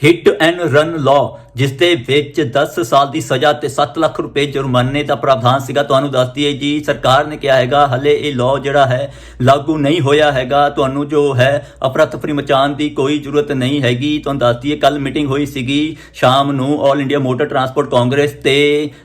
Hit and run law ਜਿਸ ਦੇ ਵਿੱਚ 10 ਸਾਲ ਦੀ ਸਜ਼ਾ ਤੇ 7 ਲੱਖ ਰੁਪਏ ਜੁਰਮਾਨੇ ਦਾ ਪ੍ਰਾਵਧਾਨ ਸੀਗਾ, ਤੁਹਾਨੂੰ ਦੱਸ ਦਈਏ ਜੀ, ਸਰਕਾਰ ਨੇ ਕਿਹਾ ਹੈਗਾ, ਹਲੇ ਇਹ ਲਾਅ ਜਿਹੜਾ ਹੈ, ਲਾਗੂ ਨਹੀਂ ਹੋਇਆ ਹੈਗਾ। ਤੁਹਾਨੂੰ ਜੋ ਹੈ ਅਫਰਾ ਤਫਰੀ ਮਚਾਉਣ ਦੀ ਕੋਈ ਜ਼ਰੂਰਤ ਨਹੀਂ ਹੈਗੀ। ਤੁਹਾਨੂੰ ਦੱਸ ਦਈਏ ਕੱਲ ਮੀਟਿੰਗ ਹੋਈ ਸੀਗੀ, ਸ਼ਾਮ ਨੂੰ all India motor transport congress ਤੇ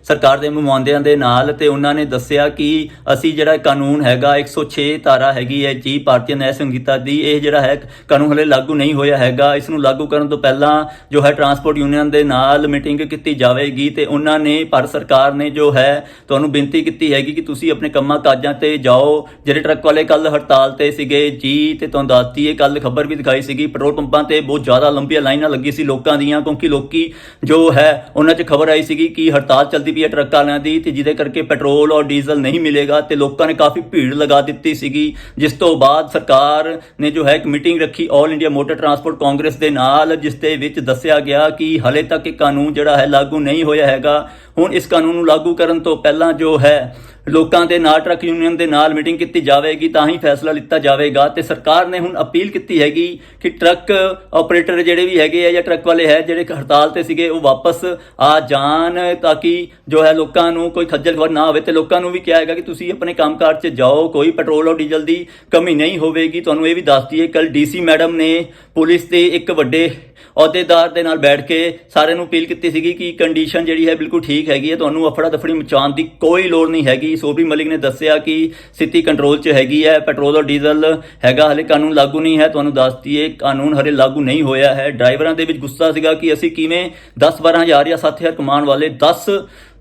ਸਰਕਾਰ ਦੇ ਨੁਮਾਇੰਦਿਆਂ ਦੇ ਨਾਲ ਤੇ ਉਹਨਾਂ ਨੇ ਦੱਸਿਆ ਕਿ ਅਸੀਂ ਜਿਹੜਾ ਕਾਨੂੰਨ ਹੈਗਾ 106 ਧਾਰਾ ਹੈਗੀ ਹੈ ਜੀ, ਭਾਰਤੀ ਨਿਆਂ ਸੰਹਿਤਾ ਦੀ, ਇਹ ਜਿਹੜਾ ਹੈ, ਕਾਨੂੰਨ ਹਲੇ ਲਾਗੂ ਨਹੀਂ ਹੋਇਆ ਹੈਗਾ। ਇਸ ਨੂੰ ਲਾਗੂ ਕਰਨ ਤੋਂ ਪਹਿਲਾਂ ਜੋ ਹੈ ਟਰਾਂਸਪੋਰਟ ਯੂਨੀਅਨ ਦੇ ਨਾਲ ਨਾਲ ਮੀਟਿੰਗ ਕੀਤੀ ਜਾਵੇਗੀ ਤੇ ਉਹਨਾਂ ਨੇ, ਭਾਰਤ ਸਰਕਾਰ ਨੇ ਜੋ ਹੈ, ਤੁਹਾਨੂੰ ਬੇਨਤੀ ਕੀਤੀ ਹੈਗੀ ਕਿ ਤੁਸੀਂ ਆਪਣੇ ਕੰਮਾਂ ਕਾਜਾਂ ਤੇ ਜਾਓ। ਜਿਹੜੇ ਟਰੱਕ ਵਾਲੇ ਕੱਲ ਹੜਤਾਲ ਤੇ ਸੀਗੇ, ਜੀ ਤੇ ਤੁਹਾਨੂੰ ਦੱਸਤੀ ਇਹ ਕੱਲ ਖਬਰ ਵੀ ਦਿਖਾਈ ਸੀਗੀ, ਪੈਟਰੋਲ ਪੰਪਾਂ ਤੇ ਬਹੁਤ ਜ਼ਿਆਦਾ ਲੰਬੀਆਂ ਲਾਈਨਾਂ ਲੱਗੀ ਸੀ ਲੋਕਾਂ ਦੀਆਂ, ਕਿਉਂਕਿ ਲੋਕੀ ਜੋ ਹੈ, ਉਹਨਾਂ 'ਚ ਖਬਰ ਆਈ ਸੀਗੀ ਕਿ ਹੜਤਾਲ ਚੱਲਦੀ ਪਈ ਹੈ ਟਰੱਕ ਵਾਲਿਆਂ ਦੀ ਤੇ ਜਿਹਦੇ ਕਰਕੇ ਪੈਟਰੋਲ ਔਰ ਡੀਜ਼ਲ ਨਹੀਂ ਮਿਲੇਗਾ ਤੇ ਲੋਕਾਂ ਨੇ ਕਾਫੀ ਭੀੜ ਲਗਾ ਦਿੱਤੀ ਸੀਗੀ। ਜਿਸ ਤੋਂ ਬਾਅਦ ਸਰਕਾਰ ਨੇ ਜੋ ਹੈ ਇੱਕ ਮੀਟਿੰਗ ਰੱਖੀ all India motor transport congress ਦੇ ਨਾਲ, ਜਿਸ ਦੇ ਵਿੱਚ ਦੱਸਿਆ ਗਿਆ ਕਿ ਹਲੇ ਤੱਕ ਕਾਨੂੰਨ ਜਿਹੜਾ ਹੈ ਲਾਗੂ ਨਹੀਂ ਹੋਇਆ ਹੈਗਾ। ਹੁਣ ਇਸ ਕਾਨੂੰਨ ਨੂੰ ਲਾਗੂ ਕਰਨ ਤੋਂ ਪਹਿਲਾਂ ਜੋ ਹੈ ਲੋਕਾਂ ਦੇ ਨਾਲ, ਟਰੱਕ ਯੂਨੀਅਨ ਦੇ ਨਾਲ ਮੀਟਿੰਗ ਕੀਤੀ ਜਾਵੇਗੀ, ਤਾਂ ਹੀ ਫੈਸਲਾ ਲਿੱਤਾ ਜਾਵੇਗਾ ਤੇ ਸਰਕਾਰ ਨੇ ਹੁਣ ਅਪੀਲ ਕੀਤੀ ਹੈਗੀ ਕਿ ਟਰੱਕ ਆਪਰੇਟਰ ਜਿਹੜੇ ਵੀ ਹੈਗੇ ਆ ਜਾਂ ਟਰੱਕ ਵਾਲੇ ਹੈ, ਜਿਹੜੇ ਹੜਤਾਲ ਤੇ ਸੀਗੇ, ਉਹ ਵਾਪਸ ਆ ਜਾਣ ਤਾਂ ਕਿ ਜੋ ਹੈ ਲੋਕਾਂ ਨੂੰ ਕੋਈ ਖੱਜਲ ਖੁਆਰ ਨਾ ਹੋਵੇ ਤੇ ਲੋਕਾਂ ਨੂੰ ਵੀ ਕਿਹਾ ਹੈਗਾ ਕਿ ਤੁਸੀਂ ਆਪਣੇ ਕੰਮਕਾਰ 'ਚ ਜਾਓ, ਕੋਈ ਪੈਟਰੋਲ ਔਰ ਡੀਜ਼ਲ ਦੀ ਕਮੀ ਨਹੀਂ ਹੋਵੇਗੀ। ਤੁਹਾਨੂੰ ਇਹ ਵੀ ਦੱਸ ਦਈਏ ਕੱਲ ਡੀਸੀ ਮੈਡਮ ਨੇ ਪੁਲਿਸ ਦੇ ਇੱਕ ਵੱਡੇ ਅਹੁਦੇਦਾਰ ਦੇ ਨਾਲ ਬੈਠ ਕੇ ਸਾਰਿਆਂ ਨੂੰ ਅਪੀਲ ਕੀਤੀ ਸੀਗੀ ਕਿ ਕੰਡੀਸ਼ਨ ਜਿਹੜੀ ਹੈ ਬਿਲਕੁਲ ਠੀਕ ਹੈਗੀ ਹੈ, ਤੁਹਾਨੂੰ ਅਫੜਾ ਦਫੜੀ ਮਚਾਉਣ ਦੀ ਕੋਈ ਲੋੜ ਨਹੀਂ ਹੈਗੀ। ਸੋਬਰੀ ਮਲਿਕ ਨੇ ਦੱਸਿਆ ਕਿ ਸਥਿਤੀ ਕੰਟਰੋਲ 'ਚ ਹੈਗੀ ਹੈ, ਪੈਟਰੋਲ ਔਰ ਡੀਜ਼ਲ ਹੈਗਾ, ਹਲੇ ਕਾਨੂੰਨ ਲਾਗੂ ਨਹੀਂ ਹੈ। ਤੁਹਾਨੂੰ ਦੱਸ ਦਈਏ, ਕਾਨੂੰਨ ਹਲੇ ਲਾਗੂ ਨਹੀਂ ਹੋਇਆ ਹੈ। ਡਰਾਈਵਰਾਂ ਦੇ ਵਿੱਚ ਗੁੱਸਾ ਸੀਗਾ ਕਿ ਅਸੀਂ ਕਿਵੇਂ 10 12000 ਜਾਂ 7000 ਕਮਾਉਣ ਵਾਲੇ 10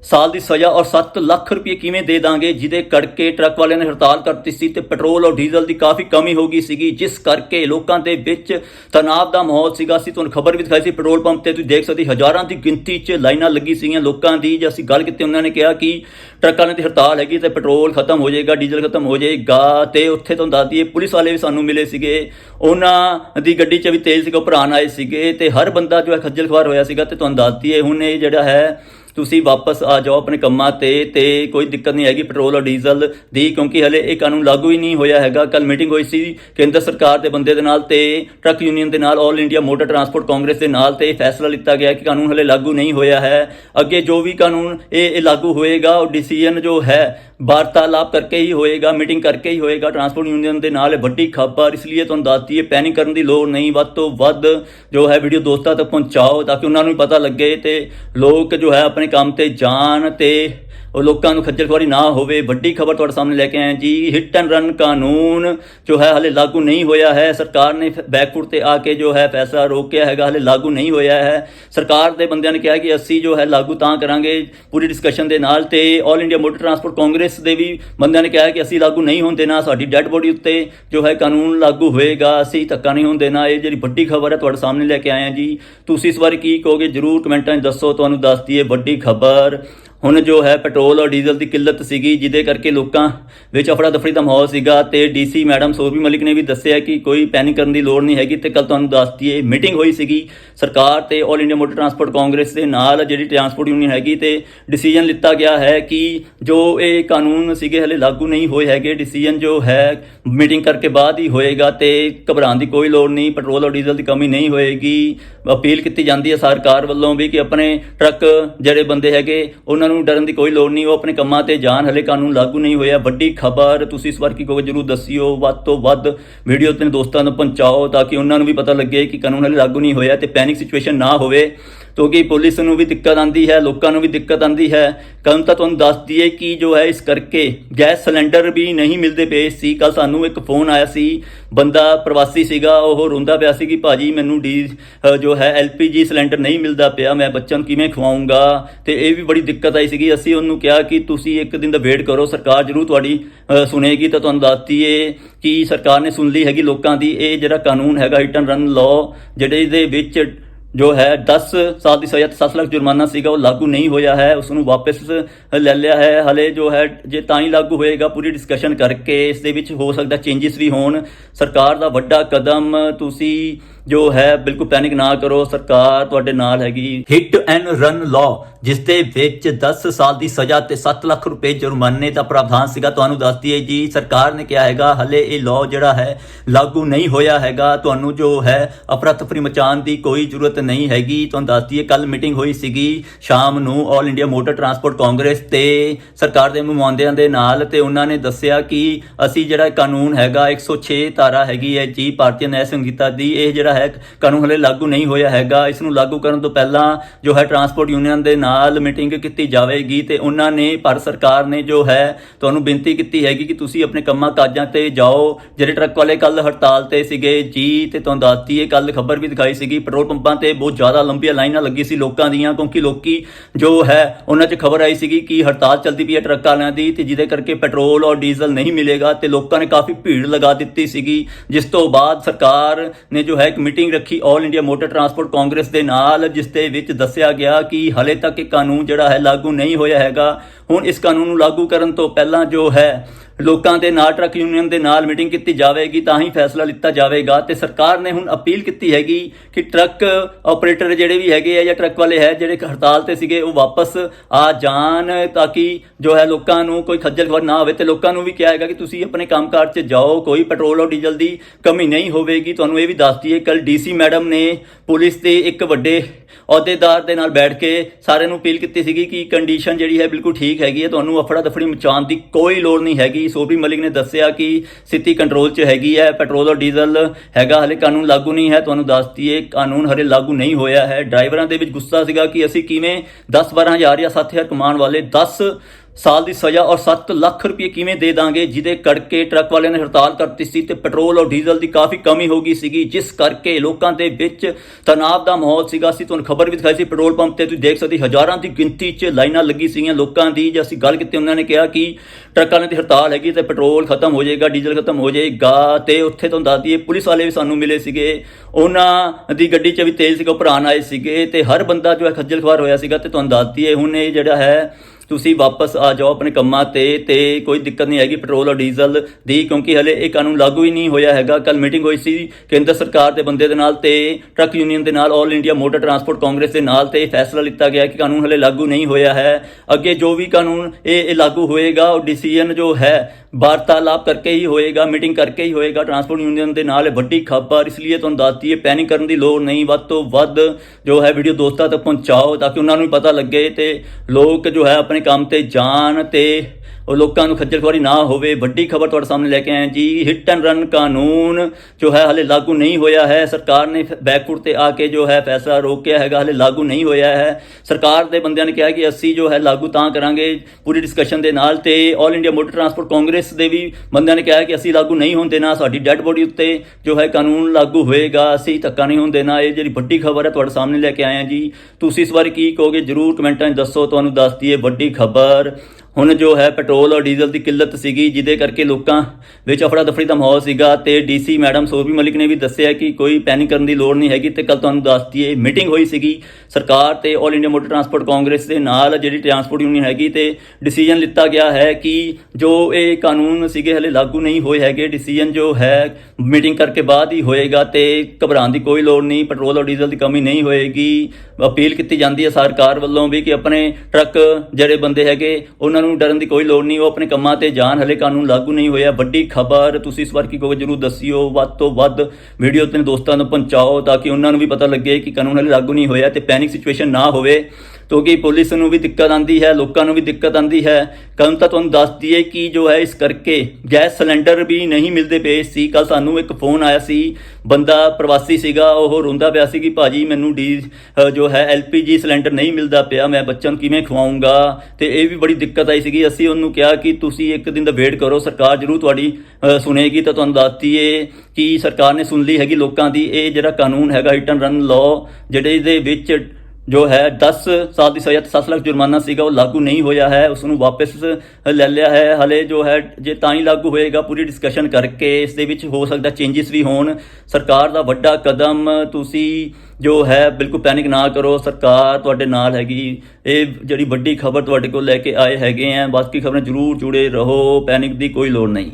ਸਾਲ ਦੀ ਸਜ਼ਾ ਔਰ 7 ਲੱਖ ਰੁਪਏ ਕਿਵੇਂ ਦੇ ਦਾਂਗੇ, ਜਿਹਦੇ ਕਰਕੇ ਟਰੱਕ ਵਾਲਿਆਂ ਨੇ ਹੜਤਾਲ ਕਰਤੀ ਸੀ ਤੇ ਪੈਟਰੋਲ ਔਰ ਡੀਜ਼ਲ ਦੀ ਕਾਫੀ ਕਮੀ ਹੋ ਗਈ ਸੀਗੀ, ਜਿਸ ਕਰਕੇ ਲੋਕਾਂ ਦੇ ਵਿੱਚ ਤਣਾਅ ਦਾ ਮਾਹੌਲ ਸੀਗਾ। ਸੀ ਤੁਹਾਨੂੰ ਖਬਰ ਵੀ ਦਿਖਾਈ ਸੀ ਪੈਟਰੋਲ ਪੰਪ ਤੇ, ਤੁਸੀਂ ਦੇਖ ਸਕਦੇ ਹਜ਼ਾਰਾਂ ਦੀ ਗਿਣਤੀ 'ਚ ਲਾਈਨਾਂ ਲੱਗੀ ਸੀਗੀਆਂ ਲੋਕਾਂ ਦੀ। ਜੇ ਅਸੀਂ ਗੱਲ ਕੀਤੀ, ਉਹਨਾਂ ਨੇ ਕਿਹਾ ਕਿ ਟਰੱਕ ਵਾਲਿਆਂ ਦੀ ਹੜਤਾਲ ਹੈਗੀ ਤੇ ਪੈਟਰੋਲ ਖਤਮ ਹੋ ਜਾਏਗਾ, ਡੀਜ਼ਲ ਖਤਮ ਹੋ ਜਾਏਗਾ ਤੇ ਉੱਥੇ ਤੁਹਾਨੂੰ ਦੱਸ ਦਈਏ, ਪੁਲਿਸ ਵਾਲੇ ਵੀ ਸਾਨੂੰ ਮਿਲੇ ਸੀਗੇ। ਉਹਨਾਂ ਦੀ ਗੱਡੀ 'ਚ ਵੀ ਤੇਲ ਸੀਗਾ, ਉਹ ਭਰਾਣ ਆਏ ਸੀਗੇ ਤੇ ਹਰ ਬੰਦਾ ਜੋ ਹੈ ਖੱਜਲ ਖੁਆਰ ਹੋਇਆ ਸੀਗਾ ਤੇ ਤੁਹਾਨੂੰ ਦੱਸ ਦਈਏ, ਹੁਣ ਇਹ ਜਿਹੜਾ ਹੈ ਤੁਸੀਂ ਵਾਪਸ ਆ ਜਾਓ ਆਪਣੇ ਕੰਮਾਂ ਤੇ ਤੇ ਕੋਈ ਦਿੱਕਤ ਨਹੀਂ ਹੈਗੀ, ਪੈਟਰੋਲ ਔਰ ਡੀਜ਼ਲ ਦੀ, ਕਿਉਂਕਿ ਹਲੇ ਇਹ ਕਾਨੂੰਨ ਲਾਗੂ ਹੀ ਨਹੀਂ ਹੋਇਆ ਹੈਗਾ। ਕੱਲ ਮੀਟਿੰਗ ਹੋਈ ਸੀ ਕੇਂਦਰ ਸਰਕਾਰ ਦੇ ਬੰਦੇ ਦੇ ਨਾਲ ਤੇ ਟਰੱਕ ਯੂਨੀਅਨ ਦੇ ਨਾਲ all India motor transport congress ਦੇ ਨਾਲ ਤੇ ਇਹ ਫੈਸਲਾ ਲਿੱਤਾ ਗਿਆ ਕਿ ਕਾਨੂੰਨ ਹਲੇ ਲਾਗੂ ਨਹੀਂ ਹੋਇਆ ਹੈ। ਅੱਗੇ ਜੋ ਵੀ ਕਾਨੂੰਨ ਇਹ ਇਹ ਲਾਗੂ ਹੋਏਗਾ, ਉਹ ਡਿਸੀਜਨ ਜੋ ਹੈ, ਵਾਰਤਾਲਾਪ ਕਰਕੇ ਹੀ ਹੋਏਗਾ, ਮੀਟਿੰਗ ਕਰਕੇ ਹੀ ਹੋਏਗਾ। ਟਰਾਂਸਪੋਰਟ ਯੂਨੀਅਨ ਦੇ ਨਾਲ ਇਹ ਵੱਡੀ ਖਬਰ ਇਸ ਲਈ ਤੁਹਾਨੂੰ ਦੱਸਦੀ ਹੈ ਪੈਨਿਕ ਕਰਨ ਦੀ ਲੋੜ ਨਹੀਂ, ਵੱਧ ਤੋਂ ਵੱਧ ਜੋ ਹੈ ਵੀਡੀਓ ਦੋਸਤਾਂ ਤੱਕ ਪਹੁੰਚਾਓ ਤਾਂ ਕਿ ਉਹਨਾਂ ਨੂੰ ਵੀ ਪਤਾ ਲੱਗੇ ਤੇ ਲੋਕ ਜੋ ਹੈ ਆਪਣੇ ਕੰਮ ਤੇ ਜਾਣ ਤੇ ਉਹ ਲੋਕਾਂ ਨੂੰ ਖੱਜਲ ਖੁਆਰੀ ਨਾ ਹੋਵੇ, ਵੱਡੀ ਖਬਰ ਤੁਹਾਡੇ ਸਾਹਮਣੇ ਲੈ ਕੇ ਆਏ ਜੀ ਹਿੱਟ ਐਂਡ ਰਨ ਕਾਨੂੰਨ ਜੋ ਹੈ ਹਲੇ ਲਾਗੂ ਨਹੀਂ ਹੋਇਆ ਹੈ। ਸਰਕਾਰ ਨੇ ਬੈਕਫੁੱਟ ਤੇ ਆ ਕੇ ਜੋ ਹੈ ਫੈਸਲਾ ਰੋਕਿਆ ਹੈਗਾ, ਹਲੇ ਲਾਗੂ ਨਹੀਂ ਹੋਇਆ ਹੈ। ਸਰਕਾਰ ਦੇ ਬੰਦਿਆਂ ਨੇ ਕਿਹਾ ਕਿ ਅਸੀਂ ਜੋ ਹੈ ਲਾਗੂ ਤਾਂ ਕਰਾਂਗੇ ਪੂਰੀ ਡਿਸਕਸ਼ਨ ਦੇ ਨਾਲ ਤੇ all India motor transport congress ਦੇ ਵੀ ਬੰਦਿਆਂ ਨੇ ਕਿਹਾ ਕਿ ਅਸੀਂ ਲਾਗੂ ਨਹੀਂ ਹੋਣ ਦੇਣਾ, ਸਾਡੀ ਡੈੱਡ ਬੋਡੀ ਉੱਤੇ ਜੋ ਹੈ ਕਾਨੂੰਨ ਲਾਗੂ ਹੋਏਗਾ, ਅਸੀਂ ਧੱਕਾ ਨਹੀਂ ਹੋਣ ਦੇਣਾ। ਇਹ ਜਿਹੜੀ ਵੱਡੀ ਖਬਰ ਹੈ ਤੁਹਾਡੇ ਸਾਹਮਣੇ ਲੈ ਕੇ ਆਏ ਹਾਂ ਜੀ। ਤੁਸੀਂ ਇਸ ਬਾਰੇ ਕੀ ਕਹੋਗੇ? ਜਰੂਰ ਕਮੈਂਟਾਂ 'ਚ ਦੱਸੋ, ਤੁਹਾਨੂੰ ਦੱਸਦੀ ਹੈ ਵੱਡੀ ਖਬਰ ਹੁਣ ਜੋ ਹੈ ਪੈਟਰੋਲ ਔਰ ਡੀਜ਼ਲ ਦੀ ਕਿੱਲਤ ਸੀਗੀ, ਜਿਹਦੇ ਕਰਕੇ ਲੋਕਾਂ ਵਿੱਚ ਅਫੜਾ ਦਫੜੀ ਦਾ ਮਾਹੌਲ ਸੀਗਾ ਤੇ ਡੀਸੀ ਮੈਡਮ ਸੋਭੀ ਮਲਿਕ ਨੇ ਵੀ ਦੱਸਿਆ ਕਿ ਕੋਈ ਪੈਨਿਕ ਕਰਨ ਦੀ ਲੋੜ ਨਹੀਂ ਹੈਗੀ ਤੇ ਕੱਲ ਤੁਹਾਨੂੰ ਦੱਸ ਦਈਏ, ਮੀਟਿੰਗ ਹੋਈ ਸੀਗੀ ਸਰਕਾਰ ਤੇ all India motor transport congress ਦੇ ਨਾਲ ਜਿਹੜੀ ਟਰਾਂਸਪੋਰਟ ਯੂਨੀਅਨ ਹੈਗੀ ਤੇ ਡਿਸੀਜਨ ਲਿੱਤਾ ਗਿਆ ਹੈ ਕਿ ਜੋ ਇਹ ਕਾਨੂੰਨ ਸੀਗੇ ਹਲੇ ਲਾਗੂ ਨਹੀਂ ਹੋਏ ਹੈਗੇ ਡਿਸੀਜਨ ਜੋ ਹੈ ਮੀਟਿੰਗ ਕਰਕੇ ਬਾਅਦ ਹੀ ਹੋਏਗਾ ਤੇ ਘਬਰਾਉਣ ਦੀ ਕੋਈ ਲੋੜ ਨਹੀਂ, ਪੈਟਰੋਲ ਔਰ ਡੀਜ਼ਲ ਦੀ ਕਮੀ ਨਹੀਂ ਹੋਏਗੀ। ਅਪੀਲ ਕੀਤੀ ਜਾਂਦੀ ਹੈ ਸਰਕਾਰ ਵੱਲੋਂ ਵੀ ਕਿ ਆਪਣੇ ਟਰੱਕ ਜਿਹੜੇ ਬੰਦੇ ਹੈਗੇ, ਉਹਨਾਂ ਨੂੰ ਡਰਨ ਦੀ ਕੋਈ ਲੋੜ ਨਹੀਂ, ਉਹ ਆਪਣੇ ਕੰਮਾਂ ਤੇ ਜਾਣ, ਹਲੇ ਕਾਨੂੰਨ ਲਾਗੂ ਨਹੀਂ ਹੋਇਆ। ਵੱਡੀ ਖਬਰ ਤੁਸੀਂ ਇਸ ਵਾਰ ਕੀ ਕਹੋਗੇ, ਜਰੂਰ ਦੱਸਿਓ। ਵੱਧ ਤੋਂ ਵੱਧ ਵੀਡੀਓ ਆਪਣੇ ਦੋਸਤਾਂ ਨੂੰ ਪਹੁੰਚਾਓ ਤਾਂ ਕਿ ਉਹਨਾਂ ਨੂੰ ਵੀ ਪਤਾ ਲੱਗੇ ਕਿ ਕਾਨੂੰਨ ਹਲੇ ਲਾਗੂ ਨਹੀਂ ਹੋਇਆ ਤੇ ਪੈਨਿਕ ਸਿਚੁਏਸ਼ਨ ਨਾ ਹੋਵੇ। ਕਿਉਂਕਿ ਪੁਲਿਸ ਨੂੰ ਵੀ ਦਿੱਕਤ ਆਂਦੀ ਹੈ, ਲੋਕਾਂ ਨੂੰ ਵੀ ਦਿੱਕਤ ਆਂਦੀ ਹੈ। ਕੱਲ ਤਾਂ ਤੁਹਾਨੂੰ ਦੱਸ ਦਈਏ ਕਿ ਜੋ ਹੈ ਇਸ ਕਰਕੇ ਗੈਸ ਸਿਲੰਡਰ ਵੀ ਨਹੀਂ ਮਿਲਦੇ ਪਏ ਸੀ। ਕੱਲ ਸਾਨੂੰ ਇੱਕ ਫੋਨ ਆਇਆ ਸੀ। ਬੰਦਾ ਪ੍ਰਵਾਸੀ ਸੀਗਾ, ਉਹ ਰੋਂਦਾ ਪਿਆ ਸੀ ਕਿ ਭਾਜੀ ਮੈਨੂੰ ਡੀ ਜੋ ਹੈ ਐਲਪੀਜੀ ਸਿਲੰਡਰ ਨਹੀਂ ਮਿਲਦਾ ਪਿਆ, ਮੈਂ ਬੱਚਿਆਂ ਨੂੰ ਕਿਵੇਂ ਖਵਾਉਂਗਾ? ਤੇ ਇਹ ਵੀ ਬੜੀ ਦਿੱਕਤ ਆਈ ਸੀਗੀ। ਅਸੀਂ ਉਹਨੂੰ ਕਿਹਾ ਕਿ ਤੁਸੀਂ ਇੱਕ ਦਿਨ ਦਾ ਵੇਟ ਕਰੋ, ਸਰਕਾਰ ਜ਼ਰੂਰ ਤੁਹਾਡੀ ਸੁਣੇਗੀ। ਤਾਂ ਤੁਹਾਨੂੰ ਦੱਸਦੀ ਏ ਕਿ ਸਰਕਾਰ ਨੇ ਸੁਣ ਲਈ ਹੈਗੀ ਲੋਕਾਂ ਦੀ। ਇਹ ਜਿਹੜਾ ਕਾਨੂੰਨ ਹੈਗਾ ਹਿਟ ਐਂਡ ਰਨ ਲਾਅ ਜਿਹੜੇ ਦੇ ਵਿੱਚ ਜੋ ਹੈ 10 ਸਾਲ ਦੀ ਸਜ਼ਾ ਤੇ 7 ਲੱਖ ਜੁਰਮਾਨਾ ਸੀਗਾ, ਉਹ ਲਾਗੂ ਨਹੀਂ ਹੋਇਆ ਹੈ। ਉਸ ਨੂੰ ਵਾਪਸ ਲੈ ਲਿਆ ਹੈ। ਹਲੇ ਜੋ ਹੈ, ਜੇ ਤਾਂ ਹੀ ਲਾਗੂ ਹੋਏਗਾ, ਪੂਰੀ ਡਿਸਕਸ਼ਨ ਕਰਕੇ ਇਸ ਦੇ ਵਿੱਚ ਹੋ ਸਕਦਾ ਚੇਂਜਸ ਵੀ ਹੋਣ। ਸਰਕਾਰ ਦਾ ਵੱਡਾ ਕਦਮ, ਤੁਸੀਂ ਜੋ ਹੈ, ਬਿਲਕੁਲ ਪੈਨਿਕ ਨਾ ਕਰੋ, ਸਰਕਾਰ ਤੁਹਾਡੇ ਨਾਲ ਹੈਗੀ। ਹਿੱਟ ਐਂਡ ਰਨ ਲਾਅ ਜਿਸ ਦੇ ਵਿੱਚ 10 ਸਾਲ ਦੀ ਸਜ਼ਾ ਤੇ 7 ਲੱਖ ਰੁਪਏ ਜੁਰਮਾਨੇ ਦਾ ਪ੍ਰਾਵਧਾਨ ਸੀਗਾ, ਤੁਹਾਨੂੰ ਦੱਸ ਦਈਏ ਜੀ, ਸਰਕਾਰ ਨੇ ਕਿਹਾ ਹੈਗਾ, ਹਲੇ ਇਹ ਲਾਅ ਜਿਹੜਾ ਹੈ, ਲਾਗੂ ਨਹੀਂ ਹੋਇਆ ਹੈਗਾ। ਤੁਹਾਨੂੰ ਜੋ ਹੈ ਅਫਰਾ ਤਫਰੀ ਮਚਾਉਣ ਦੀ ਕੋਈ ਜ਼ਰੂਰਤ ਨਹੀਂ ਹੈਗੀ। ਤੁਹਾਨੂੰ ਦੱਸ ਦਈਏ ਕੱਲ ਮੀਟਿੰਗ ਹੋਈ ਸੀਗੀ, ਸ਼ਾਮ ਨੂੰ all India motor transport congress ਤੇ ਸਰਕਾਰ ਦੇ ਨੁਮਾਇੰਦਿਆਂ ਦੇ ਨਾਲ ਤੇ ਉਹਨਾਂ ਨੇ ਦੱਸਿਆ ਕਿ ਅਸੀਂ ਜਿਹੜਾ ਕਾਨੂੰਨ ਹੈਗਾ 106 ਧਾਰਾ ਹੈਗੀ ਹੈ ਜੀ, ਭਾਰਤੀ ਨਿਆਂ ਸੰਹਿਤਾ ਦੀ, ਇਹ ਜਿਹੜਾ ਹੈ, ਕਾਨੂੰਨ ਹਲੇ ਲਾਗੂ ਨਹੀਂ ਹੋਇਆ ਹੈਗਾ। ਇਸ ਨੂੰ ਲਾਗੂ ਕਰਨ ਤੋਂ ਪਹਿਲਾਂ ਜੋ ਹੈ ਟਰਾਂਸਪੋਰਟ ਯੂਨੀਅਨ ਦੇ ਨਾਲ ਮੀਟਿੰਗ ਕੀਤੀ ਜਾਵੇਗੀ ਤੇ ਉਹਨਾਂ ਨੇ, ਭਾਰਤ ਸਰਕਾਰ ਨੇ ਜੋ ਹੈ, ਤੁਹਾਨੂੰ ਬੇਨਤੀ ਕੀਤੀ ਹੈਗੀ ਕਿ ਤੁਸੀਂ ਆਪਣੇ ਕੰਮਾਂ ਕਾਜਾਂ ਤੇ ਜਾਓ। ਜਿਹੜੇ ਟਰੱਕ ਵਾਲੇ ਕੱਲ ਹੜਤਾਲ ਤੇ ਸੀਗੇ, ਜੀ ਤੇ ਤੁਹਾਨੂੰ ਦੱਸਦੀ ਇਹ ਕੱਲ ਖਬਰ ਵੀ ਦਿਖਾਈ ਸੀਗੀ, ਪੈਟਰੋਲ ਪੰਪਾਂ ਤੇ ਬਹੁਤ ਜ਼ਿਆਦਾ ਲੰਬੀਆਂ ਲਾਈਨਾਂ ਲੱਗੀ ਸੀ ਲੋਕਾਂ ਦੀਆਂ, ਕਿਉਂਕਿ ਲੋਕੀ ਜੋ ਹੈ, ਉਹਨਾਂ 'ਚ ਖਬਰ ਆਈ ਸੀਗੀ ਕਿ ਹੜਤਾਲ ਚੱਲਦੀ ਪਈ ਹੈ ਟਰੱਕ ਵਾਲਿਆਂ ਦੀ ਤੇ ਜਿਹਦੇ ਕਰਕੇ ਪੈਟਰੋਲ ਔਰ ਡੀਜ਼ਲ ਨਹੀਂ ਮਿਲੇਗਾ ਤੇ ਲੋਕਾਂ ਨੇ ਕਾਫੀ ਭੀੜ ਲਗਾ ਦਿੱਤੀ ਸੀਗੀ। ਜਿਸ ਤੋਂ ਬਾਅਦ ਸਰਕਾਰ ਨੇ ਜੋ ਹੈ ਇੱਕ ਮੀਟਿੰਗ ਰੱਖੀ all India motor transport congress ਦੇ ਨਾਲ, ਜਿਸ ਦੇ ਵਿੱਚ ਦੱਸਿਆ ਗਿਆ ਕਿ ਹਲੇ ਤੱਕ ਇਹ ਕਾਨੂੰਨ ਜਿਹੜਾ ਹੈ ਲਾਗੂ ਨਹੀਂ ਹੋਇਆ ਹੈਗਾ। ਹੁਣ ਇਸ ਕਾਨੂੰਨ ਨੂੰ ਲਾਗੂ ਕਰਨ ਤੋਂ ਪਹਿਲਾਂ ਜੋ ਹੈ ਲੋਕਾਂ ਦੇ ਨਾਲ, ਟਰੱਕ ਯੂਨੀਅਨ ਦੇ ਨਾਲ ਮੀਟਿੰਗ ਕੀਤੀ ਜਾਵੇਗੀ, ਤਾਂ ਹੀ ਫੈਸਲਾ ਲਿੱਤਾ ਜਾਵੇਗਾ ਤੇ ਸਰਕਾਰ ਨੇ ਹੁਣ ਅਪੀਲ ਕੀਤੀ ਹੈਗੀ ਕਿ ਟਰੱਕ ਆਪਰੇਟਰ ਜਿਹੜੇ ਵੀ ਹੈਗੇ ਆ ਜਾਂ ਟਰੱਕ ਵਾਲੇ ਹੈ, ਜਿਹੜੇ ਹੜਤਾਲ ਤੇ ਸੀਗੇ, ਉਹ ਵਾਪਸ ਆ ਜਾਣ ਤਾਂ ਕਿ ਜੋ ਹੈ ਲੋਕਾਂ ਨੂੰ ਕੋਈ ਖੱਜਲ ਖੁਆਰ ਨਾ ਹੋਵੇ ਤੇ ਲੋਕਾਂ ਨੂੰ ਵੀ ਕਿਹਾ ਹੈਗਾ ਕਿ ਤੁਸੀਂ ਆਪਣੇ ਕੰਮਕਾਰ 'ਚ ਜਾਓ, ਕੋਈ ਪੈਟਰੋਲ ਔਰ ਡੀਜ਼ਲ ਦੀ ਕਮੀ ਨਹੀਂ ਹੋਵੇਗੀ। ਤੁਹਾਨੂੰ ਇਹ ਵੀ ਦੱਸ ਦਈਏ ਕੱਲ ਡੀਸੀ ਮੈਡਮ ਨੇ ਪੁਲਿਸ ਦੇ ਇੱਕ ਵੱਡੇ ਅਹੁਦੇਦਾਰ ਦੇ ਨਾਲ ਬੈਠ ਕੇ ਸਾਰਿਆਂ ਨੂੰ ਅਪੀਲ ਕੀਤੀ ਸੀਗੀ ਕਿ ਕੰਡੀਸ਼ਨ ਜਿਹੜੀ ਹੈ ਬਿਲਕੁਲ ਠੀਕ ਹੈਗੀ ਹੈ, ਤੁਹਾਨੂੰ ਅਫੜਾ ਦਫੜੀ ਮਚਾਉਣ ਦੀ ਕੋਈ ਲੋੜ ਨਹੀਂ ਹੈਗੀ। ਸੋਭੀ ਮਲਿਕ ਨੇ ਦੱਸਿਆ ਕਿ ਸਥਿਤੀ ਕੰਟਰੋਲ 'ਚ ਹੈਗੀ ਹੈ ਪੈਟਰੋਲ ਔਰ ਡੀਜ਼ਲ ਹੈਗਾ, ਹਲੇ ਕਾਨੂੰਨ ਲਾਗੂ ਨਹੀਂ ਹੈ, ਤੁਹਾਨੂੰ ਦੱਸ ਦਈਏ, ਕਾਨੂੰਨ ਹਲੇ ਲਾਗੂ ਨਹੀਂ ਹੋਇਆ ਹੈ। ਡਰਾਈਵਰਾਂ ਦੇ ਵਿੱਚ ਗੁੱਸਾ ਸੀਗਾ ਕਿ ਅਸੀਂ ਕਿਵੇਂ 10 12000 ਜਾਂ 7000 ਕਮਾਉਣ ਵਾਲੇ 10 ਸਾਲ ਦੀ ਸਜ਼ਾ ਔਰ 7 ਲੱਖ ਰੁਪਏ ਕਿਵੇਂ ਦੇ ਦਾਂਗੇ? ਜਿਹਦੇ ਕਰਕੇ ਟਰੱਕ ਵਾਲਿਆਂ ਨੇ ਹੜਤਾਲ ਕਰਤੀ ਸੀ ਤੇ ਪੈਟਰੋਲ ਔਰ ਡੀਜ਼ਲ ਦੀ ਕਾਫੀ ਕਮੀ ਹੋ ਗਈ ਸੀਗੀ, ਜਿਸ ਕਰਕੇ ਲੋਕਾਂ ਦੇ ਵਿੱਚ ਤਣਾਅ ਦਾ ਮਾਹੌਲ ਸੀਗਾ। ਸੀ ਤੁਹਾਨੂੰ ਖਬਰ ਵੀ ਦਿਖਾਈ ਸੀ ਪੈਟਰੋਲ ਪੰਪ ਤੇ, ਤੁਸੀਂ ਦੇਖ ਸਕਦੇ ਹਜ਼ਾਰਾਂ ਦੀ ਗਿਣਤੀ 'ਚ ਲਾਈਨਾਂ ਲੱਗੀ ਸੀਗੀਆਂ ਲੋਕਾਂ ਦੀ। ਜੇ ਅਸੀਂ ਗੱਲ ਕੀਤੀ, ਉਹਨਾਂ ਨੇ ਕਿਹਾ ਕਿ ਟਰੱਕਾਂ ਵਾਲਿਆਂ ਦੀ ਹੜਤਾਲ ਹੈਗੀ ਤੇ ਪੈਟਰੋਲ ਖਤਮ ਹੋ ਜਾਏਗਾ, ਡੀਜ਼ਲ ਖਤਮ ਹੋ ਜਾਏਗਾ ਤੇ ਉੱਥੇ ਤੁਹਾਨੂੰ ਦੱਸ ਦਈਏ, ਪੁਲਿਸ ਵਾਲੇ ਵੀ ਸਾਨੂੰ ਮਿਲੇ ਸੀਗੇ। ਉਹਨਾਂ ਦੀ ਗੱਡੀ 'ਚ ਵੀ ਤੇਜ਼ ਸੀਗਾ ਭਰਾਣ ਆਏ ਸੀਗੇ ਤੇ ਹਰ ਬੰਦਾ ਜੋ ਹੈ ਖੱਜਲ ਖੁਆਰ ਹੋਇਆ ਸੀਗਾ ਤੇ ਤੁਹਾਨੂੰ ਦੱਸ ਦਈਏ, ਹੁਣ ਇਹ ਜਿਹੜਾ ਹੈ ਤੁਸੀਂ ਵਾਪਸ ਆ ਜਾਓ ਆਪਣੇ ਕੰਮਾਂ ਤੇ ਤੇ ਕੋਈ ਦਿੱਕਤ ਨਹੀਂ ਆਏਗੀ ਪੈਟਰੋਲ ਔਰ ਡੀਜ਼ਲ ਦੀ, ਕਿਉਂਕਿ ਹਲੇ ਇਹ ਕਾਨੂੰਨ ਲਾਗੂ ਹੀ ਨਹੀਂ ਹੋਇਆ ਹੈਗਾ। ਕੱਲ ਮੀਟਿੰਗ ਹੋਈ ਸੀ ਕੇਂਦਰ ਸਰਕਾਰ ਦੇ ਬੰਦੇ ਦੇ ਨਾਲ ਤੇ ਟਰੱਕ ਯੂਨੀਅਨ ਦੇ ਨਾਲ all India motor transport congress ਦੇ ਨਾਲ, ਤੇ ਇਹ ਫੈਸਲਾ ਲਿੱਤਾ ਗਿਆ ਕਿ ਕਾਨੂੰਨ ਹਲੇ ਲਾਗੂ ਨਹੀਂ ਹੋਇਆ ਹੈ। ਅੱਗੇ ਜੋ ਵੀ ਕਾਨੂੰਨ ਇਹ ਇਹ ਲਾਗੂ ਹੋਏਗਾ, ਉਹ ਡਿਸੀਜਨ ਜੋ ਹੈ, ਵਾਰਤਾਲਾਪ ਕਰਕੇ ਹੀ ਹੋਏਗਾ, ਮੀਟਿੰਗ ਕਰਕੇ ਹੀ ਹੋਏਗਾ। ਟਰਾਂਸਪੋਰਟ ਯੂਨੀਅਨ ਦੇ ਨਾਲ ਵੱਡੀ ਖਬਰ ਇਸ ਲਈ ਤੁਹਾਨੂੰ ਦੱਸਦੀ ਹੈ ਪੈਨਿਕ ਕਰਨ ਦੀ ਲੋੜ ਨਹੀਂ। ਵੱਧ ਤੋਂ ਵੱਧ ਜੋ ਹੈ, ਵੀਡੀਓ ਦੋਸਤਾਂ ਤੱਕ ਪਹੁੰਚਾਓ, ਤਾਂ ਕਿ ਉਹਨਾਂ ਨੂੰ ਪਤਾ ਲੱਗੇ ਤੇ ਲੋਕ ਜੋ ਹੈ ਆਪਣੇ ਕੰਮ ਤੇ ਜਾਣ ਤੇ ਉਹ ਲੋਕਾਂ ਨੂੰ ਖੱਜਲ ਖੁਆਰੀ ਨਾ ਹੋਵੇ, ਵੱਡੀ ਖਬਰ ਤੁਹਾਡੇ ਸਾਹਮਣੇ ਲੈ ਕੇ ਆਏ ਜੀ ਹਿੱਟ ਐਂਡ ਰਨ ਕਾਨੂੰਨ ਜੋ ਹੈ ਹਲੇ ਲਾਗੂ ਨਹੀਂ ਹੋਇਆ ਹੈ। ਸਰਕਾਰ ਨੇ ਬੈਕਫੁੱਟ ਤੇ ਆ ਕੇ ਜੋ ਹੈ ਫੈਸਲਾ ਰੋਕਿਆ ਹੈਗਾ, ਹਲੇ ਲਾਗੂ ਨਹੀਂ ਹੋਇਆ ਹੈ। ਸਰਕਾਰ ਦੇ ਬੰਦਿਆਂ ਨੇ ਕਿਹਾ ਕਿ ਅਸੀਂ ਜੋ ਹੈ ਲਾਗੂ ਤਾਂ ਕਰਾਂਗੇ ਪੂਰੀ ਡਿਸਕਸ਼ਨ ਦੇ ਨਾਲ ਤੇ all India motor transport congress ਦੇ ਵੀ ਬੰਦਿਆਂ ਨੇ ਕਿਹਾ ਕਿ ਅਸੀਂ ਲਾਗੂ ਨਹੀਂ ਹੋਣ ਦੇਣਾ, ਸਾਡੀ ਡੈੱਡ ਬੋਡੀ ਉੱਤੇ ਜੋ ਹੈ ਕਾਨੂੰਨ ਲਾਗੂ ਹੋਏਗਾ, ਅਸੀਂ ਧੱਕਾ ਨਹੀਂ ਹੋਣ ਦੇਣਾ। ਇਹ ਜਿਹੜੀ ਵੱਡੀ ਖਬਰ ਹੈ ਤੁਹਾਡੇ ਸਾਹਮਣੇ ਲੈ ਕੇ ਆਏ ਹਾਂ ਜੀ। ਤੁਸੀਂ ਇਸ ਬਾਰੇ ਕੀ ਕਹੋਗੇ? ਜਰੂਰ ਕਮੈਂਟਾਂ 'ਚ ਦੱਸੋ, ਤੁਹਾਨੂੰ ਦੱਸਦੀ ਹੈ ਵੱਡੀ ਖਬਰ। ਹੁਣ ਜੋ ਹੈ ਪੈਟਰੋਲ ਔਰ ਡੀਜ਼ਲ ਦੀ ਕਿੱਲਤ ਸੀਗੀ, ਜਿਹਦੇ ਕਰਕੇ ਲੋਕਾਂ ਵਿੱਚ ਅਫੜਾ ਦਫੜੀ ਦਾ ਮਾਹੌਲ ਸੀਗਾ ਤੇ ਡੀਸੀ ਮੈਡਮ ਸੋਭੀ ਮਲਿਕ ਨੇ ਵੀ ਦੱਸਿਆ ਕਿ ਕੋਈ ਪੈਨਿਕ ਕਰਨ ਦੀ ਲੋੜ ਨਹੀਂ ਹੈਗੀ ਤੇ ਕੱਲ ਤੁਹਾਨੂੰ ਦੱਸ ਦਈਏ, ਮੀਟਿੰਗ ਹੋਈ ਸੀਗੀ ਸਰਕਾਰ ਤੇ all India motor transport congress ਦੇ ਨਾਲ ਜਿਹੜੀ ਟਰਾਂਸਪੋਰਟ ਯੂਨੀਅਨ ਹੈਗੀ ਤੇ ਡਿਸੀਜਨ ਲਿੱਤਾ ਗਿਆ ਹੈ ਕਿ ਜੋ ਇਹ ਕਾਨੂੰਨ ਸੀਗੇ ਹਲੇ ਲਾਗੂ ਨਹੀਂ ਹੋਏ ਹੈਗੇ ਡਿਸੀਜਨ ਜੋ ਹੈ ਮੀਟਿੰਗ ਕਰਕੇ ਬਾਅਦ ਹੀ ਹੋਏਗਾ ਤੇ ਘਬਰਾਉਣ ਦੀ ਕੋਈ ਲੋੜ ਨਹੀਂ, ਪੈਟਰੋਲ ਔਰ ਡੀਜ਼ਲ ਦੀ ਕਮੀ ਨਹੀਂ ਹੋਏਗੀ। ਅਪੀਲ ਕੀਤੀ ਜਾਂਦੀ ਹੈ ਸਰਕਾਰ ਵੱਲੋਂ ਵੀ ਕਿ ਆਪਣੇ ਟਰੱਕ ਜਿਹੜੇ ਬੰਦੇ ਹੈਗੇ, ਉਹਨਾਂ ਨੂੰ ਡਰਨ ਦੀ ਕੋਈ ਲੋੜ ਨਹੀਂ, ਉਹ ਆਪਣੇ ਕੰਮਾਂ ਤੇ ਜਾਣ, ਹਲੇ ਕਾਨੂੰਨ ਲਾਗੂ ਨਹੀਂ ਹੋਇਆ। ਵੱਡੀ ਖਬਰ ਤੁਸੀਂ ਇਸ ਵਾਰ ਕੀ ਕਹੋਗੇ, ਜਰੂਰ ਦੱਸਿਓ। ਵੱਧ ਤੋਂ ਵੱਧ ਵੀਡੀਓ ਆਪਣੇ ਦੋਸਤਾਂ ਨੂੰ ਪਹੁੰਚਾਓ ਤਾਂ ਕਿ ਉਹਨਾਂ ਨੂੰ ਵੀ ਪਤਾ ਲੱਗੇ ਕਿ ਕਾਨੂੰਨ ਹਲੇ ਲਾਗੂ ਨਹੀਂ ਹੋਇਆ ਤੇ ਪੈਨਿਕ ਸਿਚੁਏਸ਼ਨ ਨਾ ਹੋਵੇ। ਕਿਉਂਕਿ ਪੁਲਿਸ ਨੂੰ ਵੀ ਦਿੱਕਤ ਆਂਦੀ ਹੈ, ਲੋਕਾਂ ਨੂੰ ਵੀ ਦਿੱਕਤ ਆਂਦੀ ਹੈ। ਕੱਲ ਤਾਂ ਤੁਹਾਨੂੰ ਦੱਸ ਦਈਏ ਕਿ ਜੋ ਹੈ ਇਸ ਕਰਕੇ ਗੈਸ ਸਿਲੰਡਰ ਵੀ ਨਹੀਂ ਮਿਲਦੇ ਪਏ। ਸੀ ਕੱਲ ਸਾਨੂੰ ਇੱਕ ਫੋਨ ਆਇਆ ਸੀ, ਬੰਦਾ ਪ੍ਰਵਾਸੀ ਸੀਗਾ, ਉਹ ਰੋਂਦਾ ਪਿਆ ਸੀ ਕਿ ਭਾਜੀ ਮੈਨੂੰ ਡੀ ਜੋ ਹੈ ਐਲਪੀਜੀ ਸਿਲੰਡਰ ਨਹੀਂ ਮਿਲਦਾ ਪਿਆ, ਮੈਂ ਬੱਚਿਆਂ ਨੂੰ ਕਿਵੇਂ ਖਵਾਉਂਗਾ? ਤੇ ਇਹ ਵੀ ਬੜੀ ਦਿੱਕਤ ਆਈ ਸੀਗੀ। ਅਸੀਂ ਉਹਨੂੰ ਕਿਹਾ ਕਿ ਤੁਸੀਂ ਇੱਕ ਦਿਨ ਦਾ ਵੇਟ ਕਰੋ, ਸਰਕਾਰ ਜ਼ਰੂਰ ਤੁਹਾਡੀ ਸੁਣੇਗੀ ਤਾਂ ਤੁਹਾਨੂੰ ਦੱਸਦੀ ਏ ਕਿ ਸਰਕਾਰ ਨੇ ਸੁਣ ਲਈ ਹੈਗੀ ਲੋਕਾਂ ਦੀ। ਇਹ ਜਿਹੜਾ ਕਾਨੂੰਨ ਹੈਗਾ ਹਿਟ ਐਂਡ ਰਨ ਲਾਅ ਜਿਹੜੇ ਦੇ ਵਿੱਚ ਜੋ ਹੈ 10 ਸਾਲ ਦੀ ਸਜ਼ਾ ਤੇ 7 ਲੱਖ ਜੁਰਮਾਨਾ ਸੀਗਾ, ਉਹ ਲਾਗੂ ਨਹੀਂ ਹੋਇਆ ਹੈ। ਉਸ ਨੂੰ ਵਾਪਸ ਲੈ ਲਿਆ ਹੈ। ਹਲੇ ਜੋ ਹੈ, ਜੇ ਤਾਂ ਹੀ ਲਾਗੂ ਹੋਏਗਾ, ਪੂਰੀ ਡਿਸਕਸ਼ਨ ਕਰਕੇ ਇਸ ਦੇ ਵਿੱਚ ਹੋ ਸਕਦਾ ਚੇਂਜਸ ਵੀ ਹੋਣ। ਸਰਕਾਰ ਦਾ ਵੱਡਾ ਕਦਮ, ਤੁਸੀਂ ਜੋ ਹੈ, ਬਿਲਕੁਲ ਪੈਨਿਕ ਨਾ ਕਰੋ। ਸਰਕਾਰ ਤੁਹਾਡੇ ਨਾਲ ਹੈਗੀ। ਇਹ ਜਿਹੜੀ ਵੱਡੀ ਖਬਰ ਤੁਹਾਡੇ ਕੋਲ ਲੈ ਕੇ ਆਏ ਹੈਗੇ ਆ, ਬਾਕੀ ਖਬਰਾਂ ਜ਼ਰੂਰ ਜੁੜੇ ਰਹੋ। ਪੈਨਿਕ ਦੀ ਕੋਈ ਲੋੜ ਨਹੀਂ।